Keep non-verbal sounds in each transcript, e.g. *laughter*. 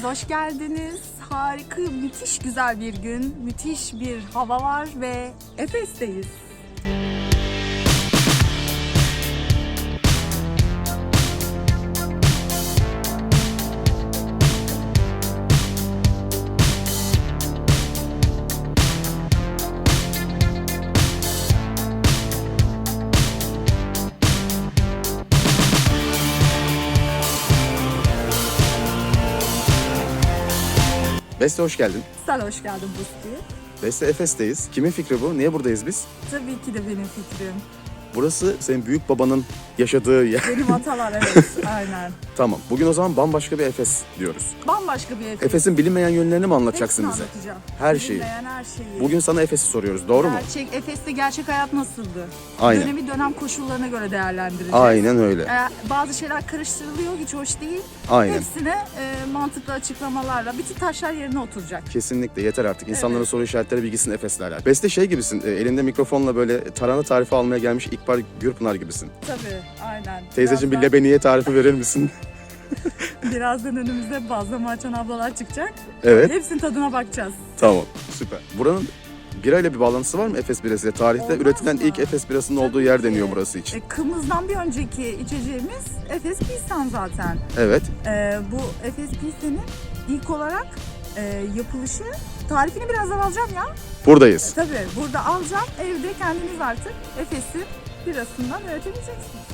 hepiniz hoş geldiniz. Harika, müthiş güzel bir gün, müthiş bir hava var ve Efes'teyiz. Beste hoş geldin. Sen hoş geldin Busti. Beste Efes'teyiz. Kimin fikri bu? Niye buradayız biz? Tabii ki de benim fikrim. Burası senin büyük babanın yaşadığı yer. Benim atalar evet, *laughs* aynen. tamam. Bugün o zaman bambaşka bir Efes diyoruz. Bambaşka bir Efes. Efes'in bilinmeyen yönlerini mi anlatacaksın Hepsini bize? anlatacağım. Her şeyi. Bilinmeyen her şeyi. Bugün sana Efes'i soruyoruz. Doğru mu? Gerçek, Efes'te gerçek hayat nasıldı? Aynen. Dönemi dönem koşullarına göre değerlendireceğiz. Aynen öyle. Ee, bazı şeyler karıştırılıyor, hiç hoş değil. Aynen. Hepsine e, mantıklı açıklamalarla bütün taşlar yerine oturacak. Kesinlikle yeter artık. İnsanların soru işaretleri bilgisini Efes'le alakalı. Beste şey gibisin. e, Elinde mikrofonla böyle tarhana tarifi almaya gelmiş İkbal Gürpınar gibisin. Tabii, aynen. Teyzeciğim bir Birazdan- lebeniye tarifi verir misin? *laughs* Birazdan önümüzde bazlama açan ablalar çıkacak. evet. Hepsinin tadına bakacağız. Tamam. Süper. Buranın birayla bir bağlantısı var mı Efes birasıyla? Tarihte Olmaz üretilen mı? ilk Efes birasının olduğu yer ki. deniyor burası için. E, Kımız'dan bir önceki içeceğimiz Efes Pilsen zaten. Evet. E, bu Efes Pilsen'in ilk olarak e, yapılışı, tarifini birazdan alacağım ya. Buradayız. Tabii burada alacağım, evde kendiniz artık Efes'in birasından üretebileceksiniz.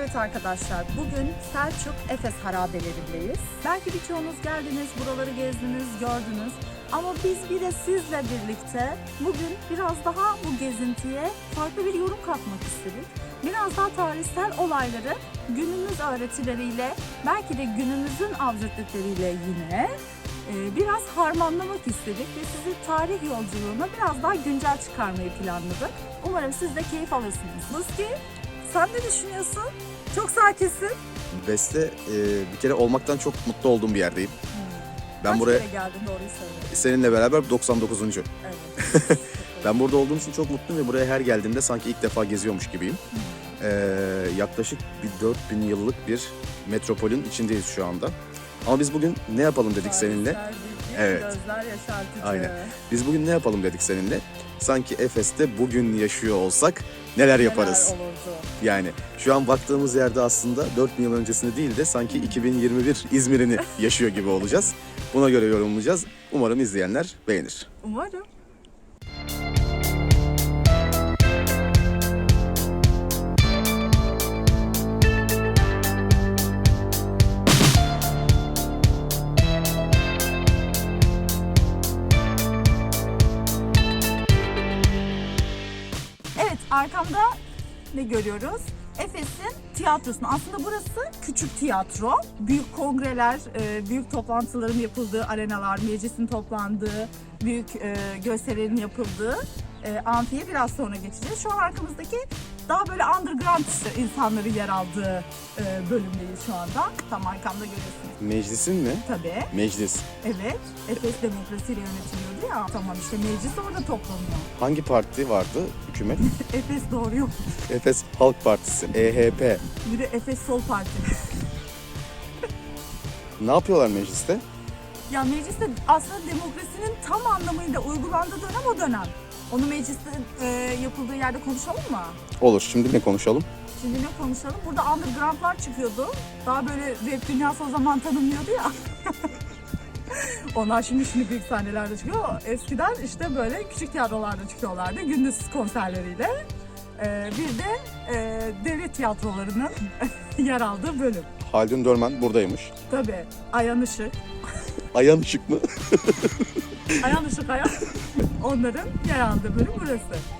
Evet arkadaşlar, bugün Selçuk Efes harabelerindeyiz. Belki birçoğunuz geldiniz, buraları gezdiniz, gördünüz. Ama biz bir de sizle birlikte bugün biraz daha bu gezintiye farklı bir yorum katmak istedik. Biraz daha tarihsel olayları günümüz öğretileriyle, belki de günümüzün absürtlükleriyle yine e, biraz harmanlamak istedik ve sizi tarih yolculuğuna biraz daha güncel çıkarmayı planladık. Umarım siz de keyif alırsınız. Musti, sen ne düşünüyorsun? Çok sakinsin. Beste e, bir kere olmaktan çok mutlu olduğum bir yerdeyim. Ben Kaç buraya kere geldin doğruyu söyle. seninle beraber 99. Evet. *laughs* Ben burada olduğum için çok mutluyum ve buraya her geldiğimde sanki ilk defa geziyormuş gibiyim. E, yaklaşık bir 4000 yıllık bir metropolün içindeyiz şu anda. Ama biz bugün ne yapalım dedik seninle? Tarihsel bilgi, Evet. Gözler yaşartıcı. Aynen. Biz bugün ne yapalım dedik seninle? Sanki Efes'te bugün yaşıyor olsak neler yaparız? Neler olurdu? Yani şu an baktığımız yerde aslında 4000 yıl öncesini değil de sanki 2021 İzmir'ini yaşıyor gibi olacağız. Buna göre yorumlayacağız. Umarım izleyenler beğenir. Umarım. Görüyoruz? Efes'in tiyatrosunu. Aslında burası küçük tiyatro. Büyük kongreler, e, büyük toplantıların yapıldığı arenalar, meclisin toplandığı, büyük e, gösterilerin yapıldığı e, amfiye biraz sonra geçeceğiz. Şu arkamızdaki daha böyle underground insanların yer aldığı e, bölümdeyiz şu anda. Tam arkamda görüyorsunuz. Meclisin mi? Tabii. Meclis. Evet. Efes demokrasiyle yönetiliyordu ya. Tamam işte meclis orada toplanıyor. Hangi parti vardı hükümet? *laughs* Efes doğru yok. Efes Halk Partisi. EHP. Bir de Efes Sol Parti. Ne yapıyorlar mecliste? Ya mecliste aslında demokrasinin tam anlamıyla uygulandığı dönem o dönem. Onu mecliste e, yapıldığı yerde konuşalım mı? Olur. Şimdi ne konuşalım? Şimdi ne konuşalım? Burada undergroundlar çıkıyordu. Daha böyle rap dünyası o zaman tanımlıyordu ya. *laughs* Onlar şimdi şimdi büyük sahnelerde çıkıyor. Eskiden işte böyle küçük tiyatrolarda çıkıyorlardı gündüz konserleriyle. E, bir de e, devlet tiyatrolarının *laughs* yer aldığı bölüm. Haldun Dörmen buradaymış. Tabii Ayan Işık, Ayan Işık mı? *laughs* Ayan Işık Ayan onların yer aldığı bölüm burası.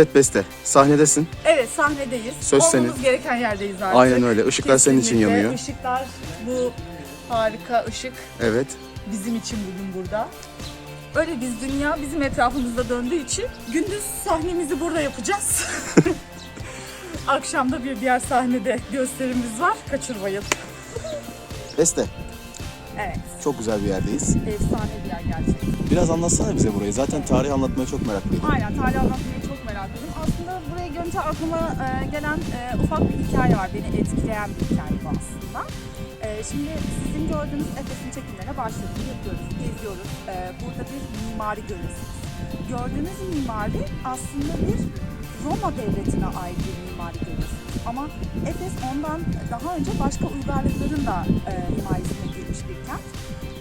Evet Beste, sahnedesin. Evet sahnedeyiz. Söz Olmamız senin. gereken yerdeyiz artık. Aynen öyle. Işıklar senin için Kesinlikle. yanıyor. Işıklar bu harika ışık Evet. bizim için bugün burada. Öyle biz dünya bizim etrafımızda döndüğü için gündüz sahnemizi burada yapacağız. *laughs* Akşamda bir diğer sahnede gösterimiz var. Kaçırmayın. Beste, Evet. çok güzel bir yerdeyiz. Efsane bir yer gerçekten. Biraz anlatsana bize burayı. Zaten tarih anlatmaya çok meraklıyım. Aynen tarih anlatmayı görünce aklıma e, gelen e, ufak bir hikaye var. Beni etkileyen bir hikaye bu aslında. E, şimdi sizin gördüğünüz Efes'in çekimlerine başladık. Yapıyoruz, geziyoruz. Burada bir mimari görüyorsunuz. Gördüğünüz mimari aslında bir Roma devletine ait bir mimari görüyorsunuz. Ama Efes ondan daha önce başka uygarlıkların da himayesine girmiş bir kent.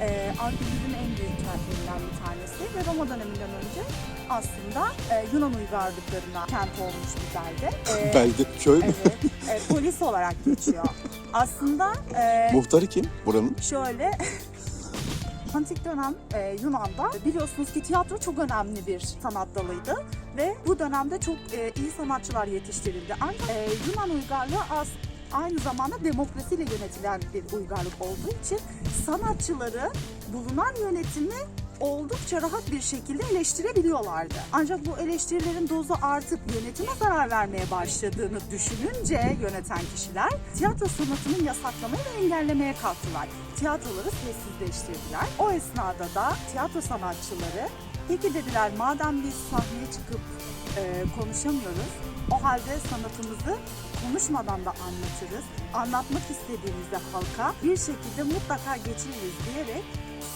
E, Arkeolojinin en büyük kentlerinden bir tanesi ve Roma döneminden önce aslında e, Yunan uygarlıklarına kent olmuş bir belde. E, Belde, köy mü? evet, e, polis olarak geçiyor. Aslında e, Muhtarı kim buranın? şöyle *laughs* Antik dönem e, Yunan'da biliyorsunuz ki tiyatro çok önemli bir sanat dalıydı ve bu dönemde çok e, iyi sanatçılar yetiştirildi. Ancak e, Yunan uygarlığı az aynı zamanda demokrasiyle yönetilen bir uygarlık olduğu için sanatçıları bulunan yönetimi oldukça rahat bir şekilde eleştirebiliyorlardı. Ancak bu eleştirilerin dozu artıp yönetime zarar vermeye başladığını düşününce yöneten kişiler tiyatro sanatını yasaklamaya ve engellemeye kalktılar. Tiyatroları sessizleştirdiler. O esnada da tiyatro sanatçıları peki dediler madem biz sahneye çıkıp e, konuşamıyoruz o halde sanatımızı konuşmadan da anlatırız. Anlatmak istediğimizde halka bir şekilde mutlaka geçiririz diyerek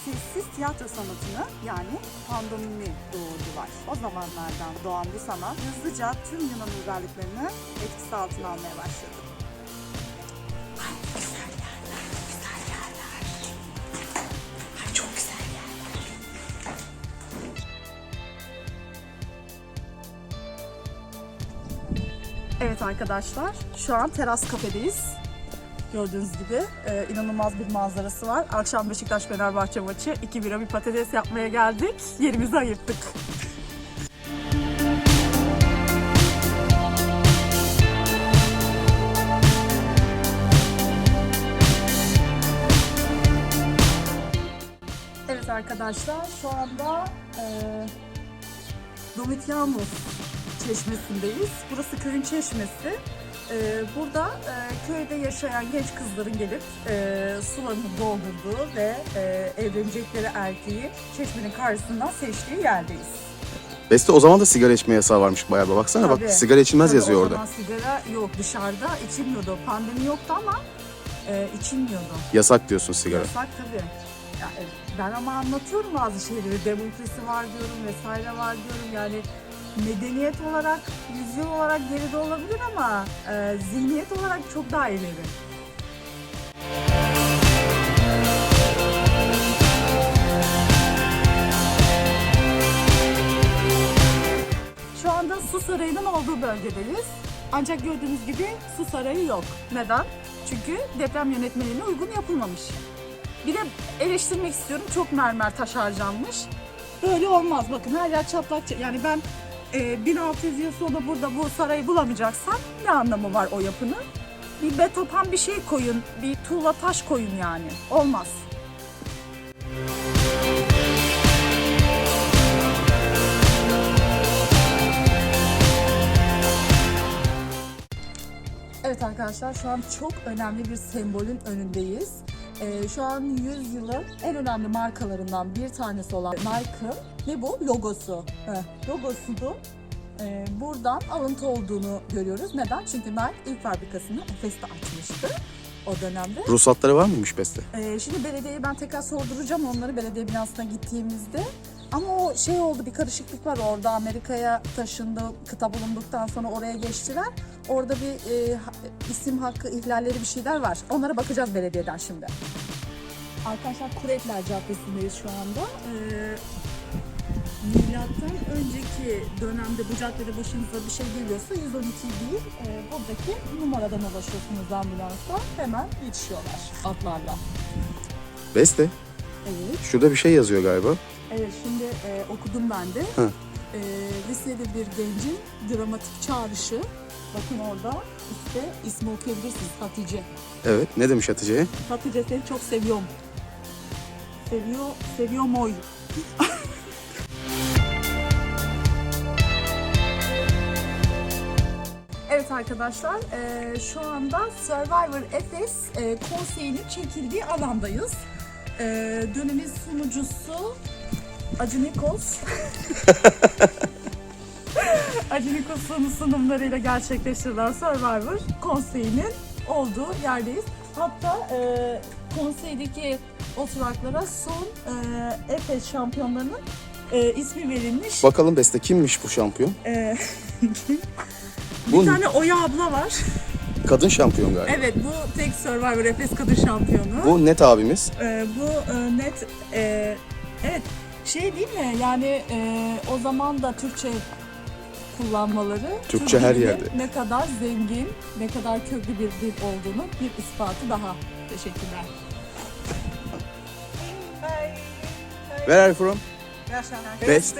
sessiz tiyatro sanatını yani pandomimi doğurdular. O zamanlardan doğan bu sanat hızlıca tüm Yunan uygarlıklarını etkisi altına almaya başladı. Arkadaşlar, şu an teras kafedeyiz. Gördüğünüz gibi e, inanılmaz bir manzarası var. Akşam Beşiktaş Fenerbahçe maçı. 2 bira bir patates yapmaya geldik. Yerimizi ayırttık. Evet arkadaşlar şu anda e, Domitianus çeşmesindeyiz. Burası köyün çeşmesi. Ee, burada e, köyde yaşayan genç kızların gelip e, sularını doldurduğu ve e, evlenecekleri erkeği çeşmenin karşısından seçtiği yerdeyiz. Beste o zaman da sigara içme yasağı varmış bayağı bir. Baksana Tabii. bak sigara içilmez Tabii yazıyor o orada. zaman sigara yok dışarıda içilmiyordu. Pandemi yoktu ama e, içilmiyordu. Yasak diyorsun sigara. Yasak tabii. Ya, e, ben ama anlatıyorum bazı şeyleri. Demokrasi var diyorum vesaire var diyorum. Yani medeniyet olarak, yüzyıl olarak geride olabilir ama e, zihniyet olarak çok daha ileri. Şu anda Su Sarayı'nın olduğu bölgedeyiz. Ancak gördüğünüz gibi Su Sarayı yok. Neden? Çünkü deprem yönetmeliğine uygun yapılmamış. Bir de eleştirmek istiyorum. Çok mermer taş harcanmış. Böyle olmaz. Bakın her yer çatlak. Yani ben e, 1600 yıl sonra burada bu sarayı bulamayacaksam ne anlamı var o yapının? Bir betopan bir şey koyun, bir tuğla taş koyun yani. Olmaz. Evet arkadaşlar şu an çok önemli bir sembolün önündeyiz. Ee, şu an 100 yılın en önemli markalarından bir tanesi olan Nike'ın ne bu? Logosu. Heh, logosu e, buradan alıntı olduğunu görüyoruz. Neden? Çünkü Nike ilk fabrikasını Efes'te açmıştı o dönemde. Ruhsatları var mıymış Beste? Ee, şimdi belediyeye ben tekrar sorduracağım onları belediye binasına gittiğimizde. Ama o şey oldu bir karışıklık var orada Amerika'ya taşındı kıta bulunduktan sonra oraya geçtiler. Orada bir e, isim hakkı ihlalleri bir şeyler var. Onlara bakacağız belediyeden şimdi. Arkadaşlar Kuretler Caddesi'ndeyiz şu anda. Ee, milattan önceki dönemde bu caddede başınıza bir şey geliyorsa 112 değil, e, buradaki numaradan ulaşıyorsunuz ambulansa hemen yetişiyorlar atlarla. Beste Evet. şurada bir şey yazıyor galiba. Evet şimdi e, okudum ben de. Hı. e, liseli bir gencin dramatik çağrışı. Bakın orada işte ismi okuyabilirsiniz Hatice. Evet. Ne demiş Hatice'ye? Hatice seni çok seviyorum. Seviyor, seviyorum oy. *laughs* Evet arkadaşlar, e, şu anda Survivor Efes e, konseyinin çekildiği alandayız. E, dönemin sunucusu Acı Nikos. *laughs* Acı Nikos'un sunumlarıyla gerçekleştirilen Survivor konseyinin olduğu yerdeyiz. Hatta e, konseydeki oturaklara son e, Efes şampiyonlarının e, ismi verilmiş. Bakalım Beste kimmiş bu şampiyon? E, *laughs* Bu bir tane Oya abla var. kadın şampiyon galiba. Evet bu tek Survivor Efes kadın şampiyonu. Bu net abimiz. Ee, bu e, net e, evet şey değil mi yani e, o zaman da Türkçe kullanmaları Türkçe Türk her yerde. ne kadar zengin, ne kadar köklü bir dil olduğunu bir ispatı daha. Teşekkürler. Where are you from? Best.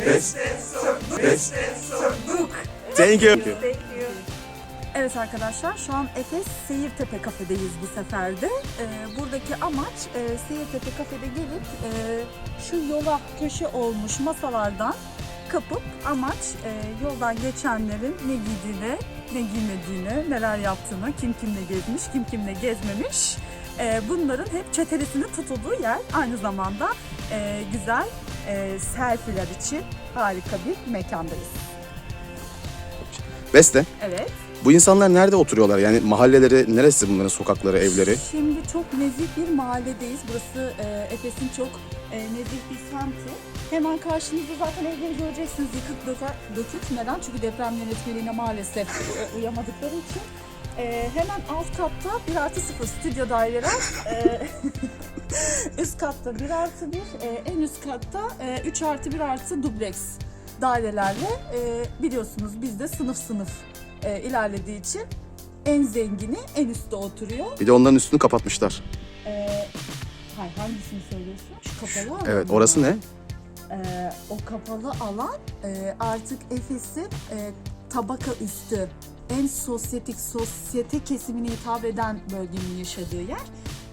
Best. Best. Thank you. Evet arkadaşlar şu an Efes Seyirtepe kafedeyiz bu seferde. Ee, buradaki amaç e, Seyirtepe kafede gelip e, şu yola köşe olmuş masalardan kapıp amaç e, yoldan geçenlerin ne giydiğini, ne giymediğini, neler yaptığını, kim kimle gezmiş, kim kimle gezmemiş. e, bunların hep çetelesinin tutulduğu yer. Aynı zamanda e, güzel e, selfie'ler için harika bir mekandayız. Beste. Evet. Bu insanlar nerede oturuyorlar? Yani mahalleleri neresi bunların sokakları, evleri? Şimdi çok nezih bir mahalledeyiz. Burası e, Efes'in çok e, nezih bir semti. Hemen karşınızda zaten evleri göreceksiniz yıkık döker, dökük. Neden? Çünkü deprem yönetmeliğine maalesef e, uyamadıkları için. E, hemen alt katta 1 artı 0 stüdyo daireler. E, *laughs* üst katta 1 artı 1, e, en üst katta e, 3 artı 1 artı dubleks dairelerle e, biliyorsunuz bizde sınıf sınıf e, ilerlediği için en zengini en üstte oturuyor. Bir de onların üstünü kapatmışlar. Ee, hayır hangisini söylüyorsun? Şu kapalı Evet, orası ne? Ee, o kapalı alan e, artık Efes'in e, tabaka üstü en sosyetik sosyete kesimine hitap eden bölgenin yaşadığı yer.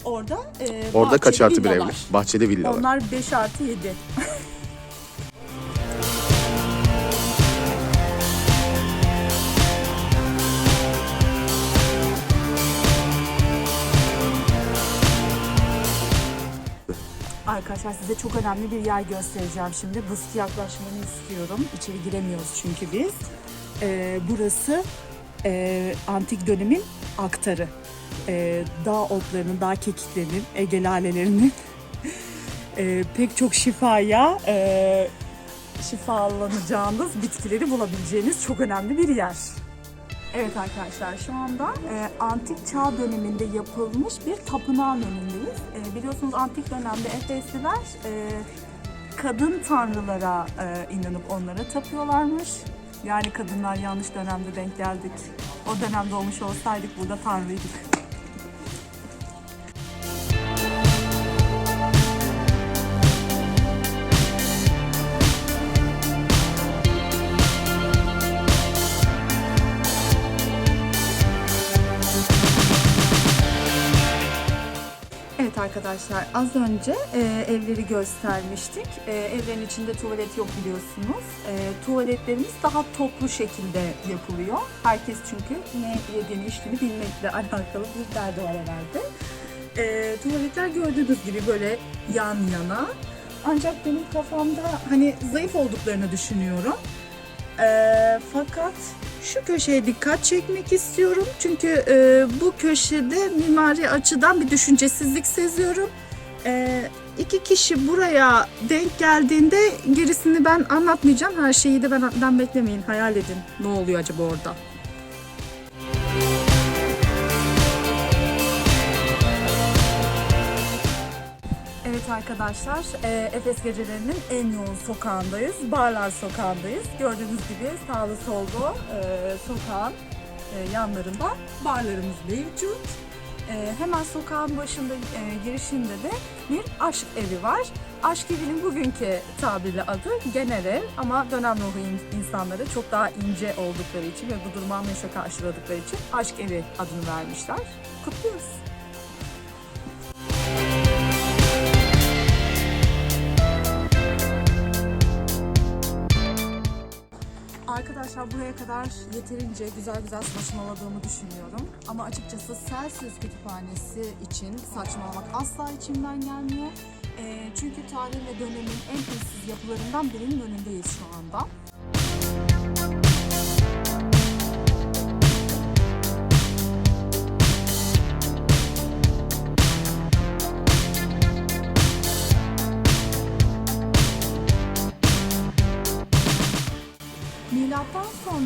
Orada e, Orada kaç artı bir evli? Bahçeli villalar. Onlar 5 artı 7. *laughs* Arkadaşlar size çok önemli bir yer göstereceğim şimdi. Bıskı yaklaşmanı istiyorum. İçeri giremiyoruz çünkü biz. Ee, burası e, antik dönemin aktarı. Ee, dağ otlarının, dağ kekiklerinin, Ege lalelerinin *laughs* e, pek çok şifaya e, şifalanacağınız bitkileri bulabileceğiniz çok önemli bir yer. Evet arkadaşlar şu anda e, antik çağ döneminde yapılmış bir tapınağın önündeyiz. E, biliyorsunuz antik dönemde Efesliler e, kadın tanrılara e, inanıp onlara tapıyorlarmış. Yani kadınlar yanlış dönemde denk geldik. O dönemde olmuş olsaydık burada tanrıydık. Arkadaşlar az önce e, evleri göstermiştik. E, evlerin içinde tuvalet yok biliyorsunuz. E, tuvaletlerimiz daha toplu şekilde yapılıyor. Herkes çünkü ne yediğini içtiğini bilmekle *laughs* alakalı bir derdi var herhalde. E, tuvaletler gördüğünüz gibi böyle yan yana. Ancak benim kafamda hani zayıf olduklarını düşünüyorum. Ee, fakat şu köşeye dikkat çekmek istiyorum. Çünkü e, bu köşede mimari açıdan bir düşüncesizlik seziyorum. Ee, iki kişi buraya denk geldiğinde gerisini ben anlatmayacağım. Her şeyi de benden beklemeyin. Hayal edin. Ne oluyor acaba orada? Arkadaşlar, e, Efes gecelerinin en yoğun sokağındayız. Barlar sokağındayız. Gördüğünüz gibi sağlı sollu e, sokağın e, yanlarında barlarımız mevcut. Ee, hemen sokağın başında e, girişinde de bir aşk evi var. Aşk evinin bugünkü tabirli adı genel ev ama dönem ruhu in- insanları çok daha ince oldukları için ve bu durumu anlayışla karşıladıkları için aşk evi adını vermişler. Kutluyoruz. Arkadaşlar buraya kadar yeterince güzel güzel saçmaladığımı düşünüyorum. Ama açıkçası Celsius Kütüphanesi için saçmalamak asla içimden gelmiyor. Ee, çünkü tarih ve dönemin en eşsiz yapılarından birinin önündeyiz şu anda.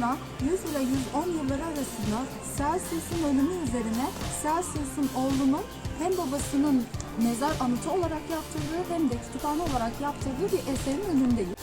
Sonra 100 ile 110 yılları arasında Celsius'un ölümü üzerine Celsius'un oğlunun hem babasının mezar anıtı olarak yaptırdığı hem de kütüphane olarak yaptırdığı bir eserin önündeyiz.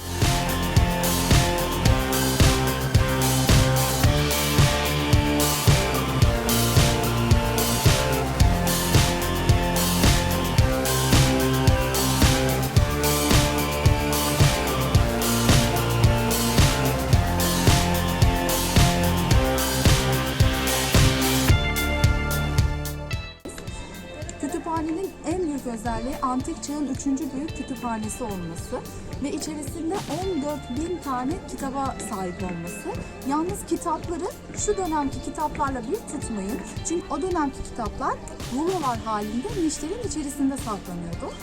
Antik çağın üçüncü büyük kütüphanesi olması ve içerisinde 14 bin tane kitaba sahip olması. Yalnız kitapları şu dönemki kitaplarla bir tutmayın. Çünkü o dönemki kitaplar rulolar halinde nişlerin içerisinde saklanıyordu.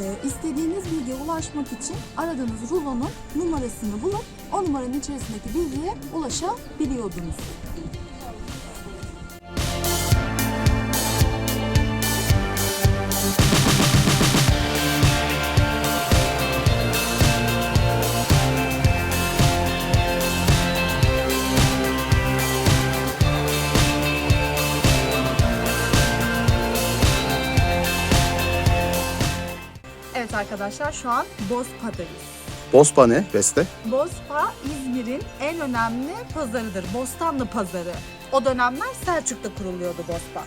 Ee, istediğiniz bilgiye ulaşmak için aradığınız rulonun numarasını bulup o numaranın içerisindeki bilgiye ulaşabiliyordunuz. Arkadaşlar şu an Bozpa'dayız. Bospa ne Beste? Bozpa İzmir'in en önemli pazarıdır. Bostanlı pazarı. O dönemler Selçuk'ta kuruluyordu Bozpa.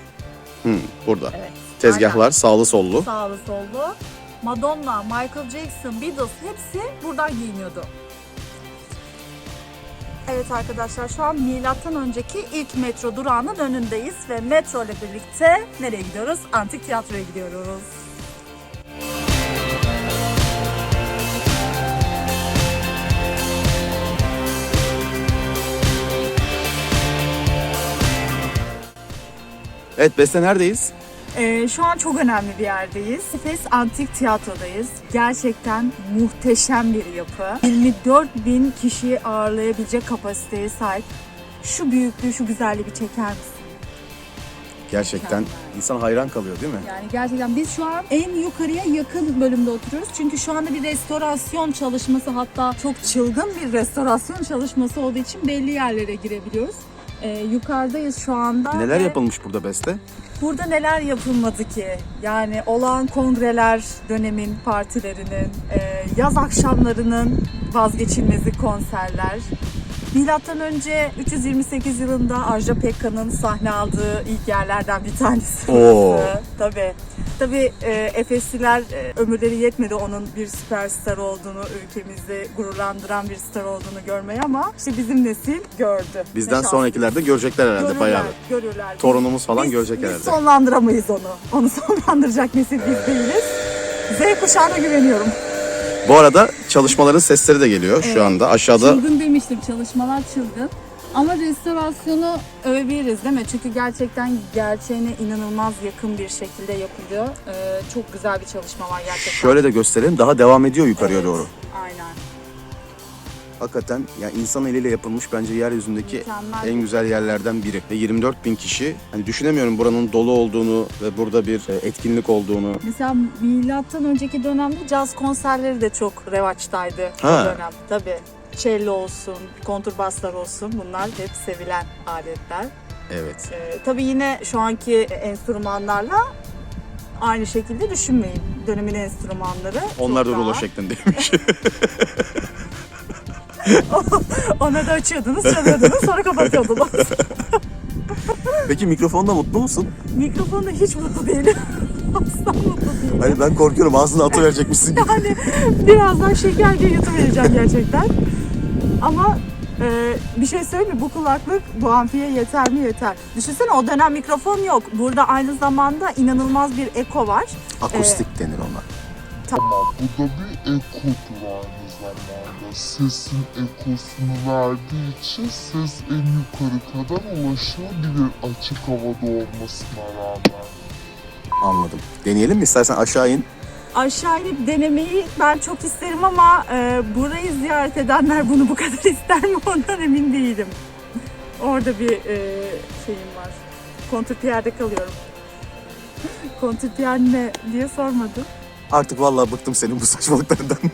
Hı, burada. Evet. Tezgahlar sağlı sollu. Aynen. Sağlı sollu. Madonna, Michael Jackson, Beatles hepsi buradan giyiniyordu. Evet arkadaşlar şu an milattan önceki ilk metro durağının önündeyiz ve metro ile birlikte nereye gidiyoruz? Antik tiyatroya gidiyoruz. Evet Beste neredeyiz? Ee, şu an çok önemli bir yerdeyiz. Efes Antik Tiyatro'dayız. Gerçekten muhteşem bir yapı. 24 bin kişiyi ağırlayabilecek kapasiteye sahip. Şu büyüklüğü, şu güzelliği bir çeker misin? Gerçekten insan hayran kalıyor değil mi? Yani gerçekten biz şu an en yukarıya yakın bölümde oturuyoruz. Çünkü şu anda bir restorasyon çalışması hatta çok çılgın bir restorasyon çalışması olduğu için belli yerlere girebiliyoruz. Ee, yukarıdayız şu anda. Neler ve- yapılmış burada Beste? Burada neler yapılmadı ki? Yani olağan kongreler dönemin partilerinin, e, yaz akşamlarının vazgeçilmezi konserler. Milattan önce 328 yılında Arja Pekka'nın sahne aldığı ilk yerlerden bir tanesi. Oo. Tabii. Tabii e, Efesliler e, ömürleri yetmedi onun bir süperstar olduğunu, ülkemizi gururlandıran bir star olduğunu görmeye ama işte bizim nesil gördü. Bizden sonrakiler de görecekler herhalde Görürler, bayağı. görürler. Torunumuz falan Biz- görecek biz herhalde. sonlandıramayız onu. Onu *laughs* sonlandıracak nesil biz değiliz. Z kuşağına güveniyorum. Bu arada çalışmaların sesleri de geliyor şu anda. Aşağıda Çılgın demiştim. Çalışmalar çılgın. Ama restorasyonu övebiliriz değil mi? Çünkü gerçekten gerçeğine inanılmaz yakın bir şekilde yapılıyor. Ee, çok güzel bir çalışma var gerçekten. şöyle de gösterelim. Daha devam ediyor yukarıya Evet, doğru. Aynen. Hakikaten ya insan eliyle yapılmış bence yeryüzündeki Mükemmel. en güzel yerlerden biri. Ve 24 bin kişi. Hani düşünemiyorum buranın dolu olduğunu ve burada bir e, etkinlik olduğunu. Mesela milattan önceki dönemde caz konserleri de çok revaçtaydı Ha. o dönem. Tabii. Cello olsun, konturbaslar olsun bunlar hep sevilen aletler. Evet. Ee, tabii yine şu anki enstrümanlarla aynı şekilde düşünmeyin. Dönemin enstrümanları. Onlar da daha- rulo şeklindeymiş. *laughs* Ona da açıyordunuz, çalıyordunuz, sonra kapatıyordunuz. *laughs* Peki mikrofonda mutlu musun? Mikrofonda hiç mutlu değilim. *laughs* Asla mutlu değilim. Hani ben korkuyorum ağzına atıverecekmişsin gibi. Yani birazdan şeker diye yutuvereceğim gerçekten. Ama e, bir şey söyleyeyim mi? Bu kulaklık bu amfiye yeter mi? Yeter. Düşünsene o dönem mikrofon yok. Burada aynı zamanda inanılmaz bir eko var. Akustik denir ona. Bu da bir ekodur aynı zamanda. Sesin ekosunu verdiği için ses en yukarı kadar ulaşabilir açık havada olmasına rağmen. Anladım. Deneyelim mi? İstersen aşağı in. Aşağı inip denemeyi ben çok isterim ama e, burayı ziyaret edenler bunu bu kadar *laughs* ister mi ondan emin değilim. Orada bir e, şeyim var. Kontrpier'de kalıyorum. *laughs* Kontrpier ne diye sormadım. Artık vallahi bıktım senin bu saçmalıklarından. *laughs*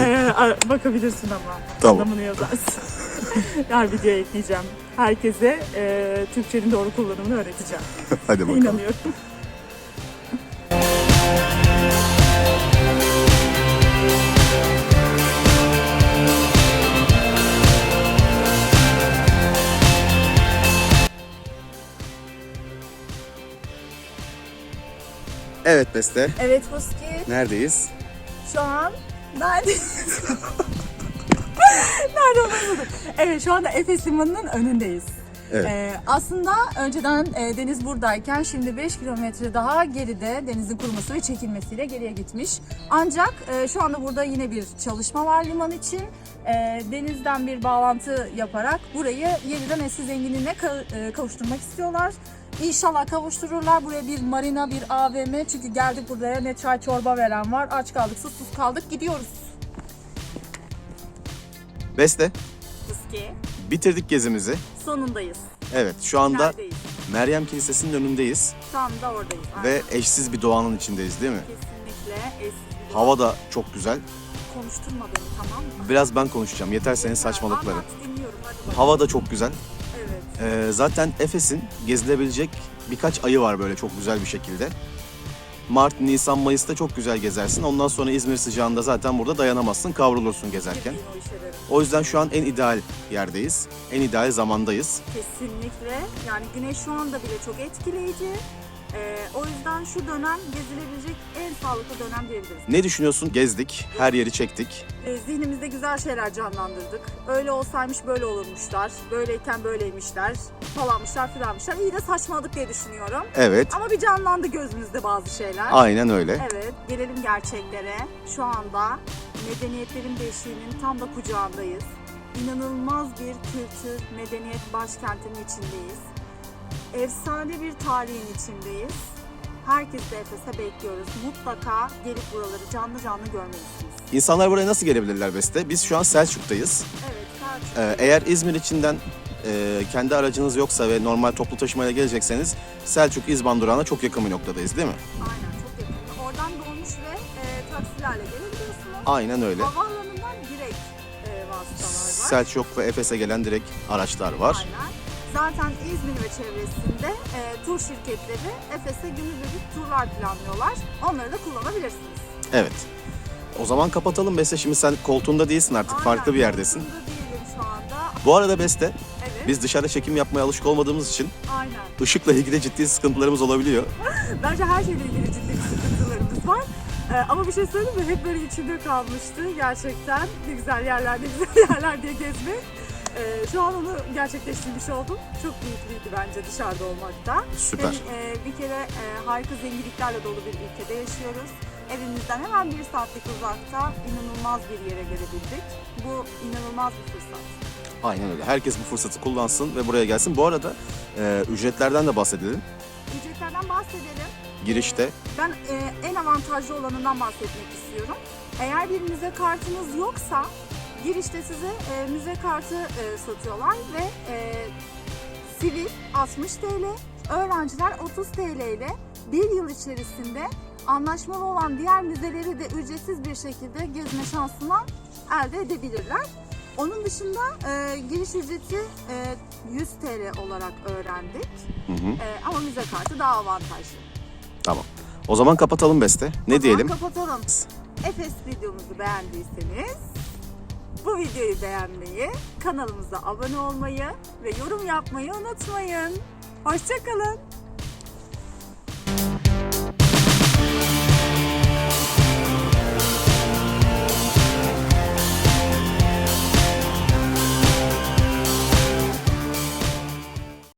Ee, bakabilirsin ama. Tamam. Anlamını yazarsın. Her videoya ekleyeceğim. Herkese e, Türkçenin doğru kullanımını öğreteceğim. Hadi bakalım. İnanıyorum. Evet Beste. Evet Fuski. Neredeyiz? Şu an *laughs* nerede? nerede olamadım. Evet şu anda Efes Limanı'nın önündeyiz. Evet. Ee, aslında önceden e, deniz buradayken şimdi 5 kilometre daha geride denizin kuruması ve çekilmesiyle geriye gitmiş. Ancak e, şu anda burada yine bir çalışma var liman için. E, denizden bir bağlantı yaparak burayı yeniden eski zenginliğine ka- e, kavuşturmak istiyorlar. İnşallah kavuştururlar. Buraya bir marina, bir AVM. Çünkü geldik buraya ne çay çorba veren var. Aç kaldık, susuz kaldık. Gidiyoruz. Beste, Fıski. bitirdik gezimizi. Sonundayız. Evet, şu anda Neredeyiz? Meryem Kilisesi'nin önündeyiz Tam da oradayız. ve eşsiz bir doğanın içindeyiz değil mi? Kesinlikle eski Hava da çok güzel. Konuşturma beni tamam mı? Biraz ben konuşacağım. Yeter senin saçmalıkları. Anlat dinliyorum hadi bakalım. Hava da çok güzel. Ee, zaten Efes'in gezilebilecek birkaç ayı var böyle çok güzel bir şekilde. Mart, Nisan, Mayıs'ta çok güzel gezersin. Ondan sonra İzmir sıcağında zaten burada dayanamazsın, kavrulursun gezerken. O yüzden şu an en ideal yerdeyiz. En ideal zamandayız. Kesinlikle. Yani güneş şu anda bile çok etkileyici. Ee, o yüzden şu dönem gezilebilecek en sağlıklı dönem diyebiliriz. Ne düşünüyorsun? Gezdik, her yeri çektik. Ee, zihnimizde güzel şeyler canlandırdık. Öyle olsaymış böyle olurmuşlar. Böyleyken böyleymişler. Falanmışlar filanmışlar. İyi de saçmaladık diye düşünüyorum. Evet, Ama bir canlandı gözümüzde bazı şeyler. aynen öyle. Evet, gelelim gerçeklere. Şu anda medeniyetlerin beşiğinin tam da kucağındayız. İnanılmaz bir kültür, medeniyet başkentinin içindeyiz. Efsane bir tarihin içindeyiz. Herkesi Efes'e bekliyoruz. Mutlaka gelip buraları canlı canlı görmelisiniz. İnsanlar buraya nasıl gelebilirler Beste? Biz şu an Selçuk'tayız. Evet, Selçuk. Ee, eğer İzmir içinden e, kendi aracınız yoksa ve normal toplu taşımayla gelecekseniz Selçuk İzban durağına çok yakın bir noktadayız değil mi? Aynen, çok yakın. Oradan dolmuş ve e, taksilerle gelebiliyorsunuz. Aynen öyle. Havaalanından direkt e, vasıtalar var. Selçuk ve Efes'e gelen direkt araçlar var. Aynen. Zaten İzmir ve çevresinde e, tur şirketleri Efes'e günübirlik turlar planlıyorlar. Onları da kullanabilirsiniz. Evet. O zaman kapatalım Beste. Şimdi sen koltuğunda değilsin artık. Aynen, Farklı bir yerdesin. Burada değilim şu anda. Bu arada Beste, Evet. biz dışarı çekim yapmaya alışık olmadığımız için Aynen. ışıkla ilgili ciddi sıkıntılarımız olabiliyor. *laughs* Bence her şeyle ilgili ciddi sıkıntılarımız var. E, ama bir şey söyleyeyim mi? Hep böyle içimde kalmıştı. Gerçekten ne güzel yerler, ne güzel *laughs* yerler diye gezmek. E, şu an onu gerçekleştirmiş oldum. Çok keyifliydi bence dışarıda olmakta. Süper. Hem, e, bir kere e, harika zenginliklerle dolu bir ülkede yaşıyoruz. Evimizden hemen bir saatlik uzakta inanılmaz bir yere gelebildik. Bu inanılmaz bir fırsat. Aynen öyle. Herkes bu fırsatı kullansın ve buraya gelsin. Bu arada e, ücretlerden de bahsedelim. Ücretlerden bahsedelim. Girişte Ben e, en avantajlı olanından bahsetmek istiyorum. Eğer bir müze kartınız yoksa girişte size e, müze kartı e, satıyorlar ve e, sivil 60 TL, öğrenciler 30 TL ile bir yıl içerisinde anlaşmalı olan diğer müzeleri de ücretsiz bir şekilde gezme şansını elde edebilirler. Onun dışında e, giriş ücreti e, 100 TL olarak öğrendik. Hı hı. E, ama müze kartı daha avantajlı. Tamam. O zaman kapatalım Beste. Ne O diyelim? kapatalım. Efes videomuzu beğendiyseniz Bu videoyu beğenmeyi, kanalımıza abone olmayı ve yorum yapmayı unutmayın. Hoşçakalın.